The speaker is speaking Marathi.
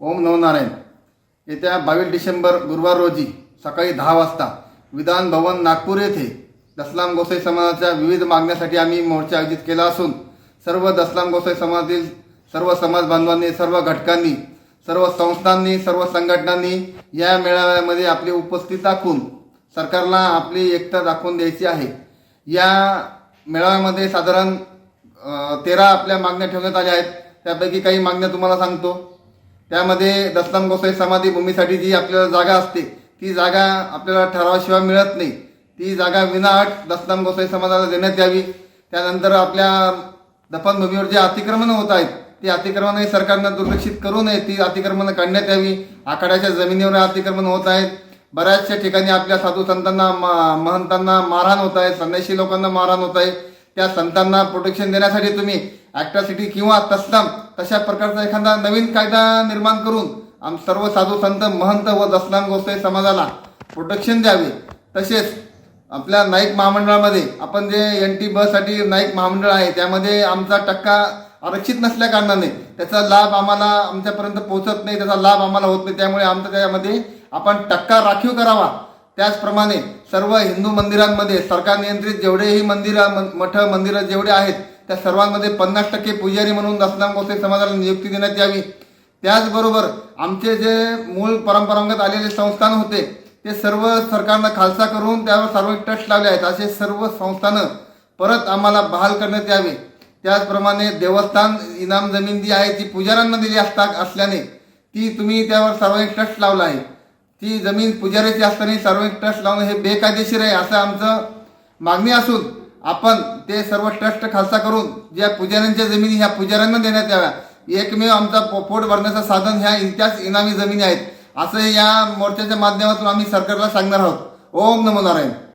ओम नवनारायण येत्या बावीस डिसेंबर गुरुवार रोजी सकाळी दहा वाजता विधान भवन नागपूर येथे दसलाम गोसाई समाजाच्या विविध मागण्यासाठी आम्ही मोर्चा आयोजित केला असून सर्व दसलाम गोसाई समाजातील सर्व समाज बांधवांनी सर्व घटकांनी सर्व संस्थांनी सर्व संघटनांनी या मेळाव्यामध्ये आपली उपस्थिती दाखवून सरकारला आपली एकता दाखवून द्यायची आहे. या मेळाव्यामध्ये साधारण तेरा आपल्या मागण्या ठेवण्यात आल्या आहेत. त्यापैकी काही मागण्या तुम्हाला सांगतो. त्यामध्ये दत्तम गोसाई समाधी भूमीसाठी जी आपल्याला जागा असते ती जागा आपल्याला ठरावाशिवाय मिळत नाही. ती जागा विनाअट दत्तम गोसाई समाजाला देण्यात यावी. त्यानंतर आपल्या दफनभूमीवर जे अतिक्रमण होत आहेत ती अतिक्रमणही सरकारनं दुर्लक्षित करू नये ती अतिक्रमणं काढण्यात यावी. आखाड्याच्या जमिनीवर अतिक्रमण होत आहेत. बऱ्याचशा ठिकाणी आपल्या साधू संतांना म- महंतांना मारहाण होत आहे संन्याशी लोकांना मारहाण होत आहे. त्या संतांना प्रोटेक्शन देण्यासाठी तुम्ही ॲक्ट्रॉसिटी किंवा तत्सम तशा प्रकारचा एखादा नवीन कायदा निर्माण करून आम सर्व साधू संत महंत व दसनाम गोसाई समाजाला प्रोटेक्शन द्यावे. तसेच आपल्या नाईक महामंडळामध्ये आपण जे एन टी बससाठी नाईक महामंडळ आहे त्यामध्ये आमचा टक्का आरक्षित नसल्या कारणाने त्याचा लाभ आम्हाला आमच्यापर्यंत पोहोचत नाही त्याचा लाभ आम्हाला होत नाही. त्यामुळे आमचा त्यामध्ये आपण टक्का राखीव करावा. त्याचप्रमाणे सर्व हिंदू मंदिरांमध्ये सरकार नियंत्रित जेवढेही मंदिरं मठ मंदिरं जेवढे आहेत त्या सर्वांमध्ये पन्नास टक्के पुजारी म्हणून दसनाम गोसाई समाजाला नियुक्ती देण्यात यावी. त्याचबरोबर आमचे जे मूळ परंपरागत आलेले संस्थान होते ते सर्व सरकारनं खालसा करून त्यावर सार्वजनिक ट्रस्ट लावले आहेत. असे सर्व संस्थानं परत आम्हाला बहाल करण्यात यावे. त्याचप्रमाणे देवस्थान इनाम जमीन जी आहे ती पुजाऱ्यांना दिली असता असल्याने ती तुम्ही त्यावर सार्वजनिक ट्रस्ट लावला आहे. ती जमीन पुजाऱ्याची असताना सार्वजनिक ट्रस्ट लावणं हे बेकायदेशीर आहे असं आमचं मागणी असून आपण ते सर्व ट्रस्ट खालसा करून ज्या पुजाऱ्यांच्या जमिनी ह्या पुजाऱ्यांना देण्यात याव्या. एकमेव आमचा पो- पोट भरण्याचं साधन ह्या त्याच इनामी जमिनी आहेत. असं या मोर्चाच्या माध्यमातून आम्ही सरकारला सांगणार आहोत. ओम नमो नारायण.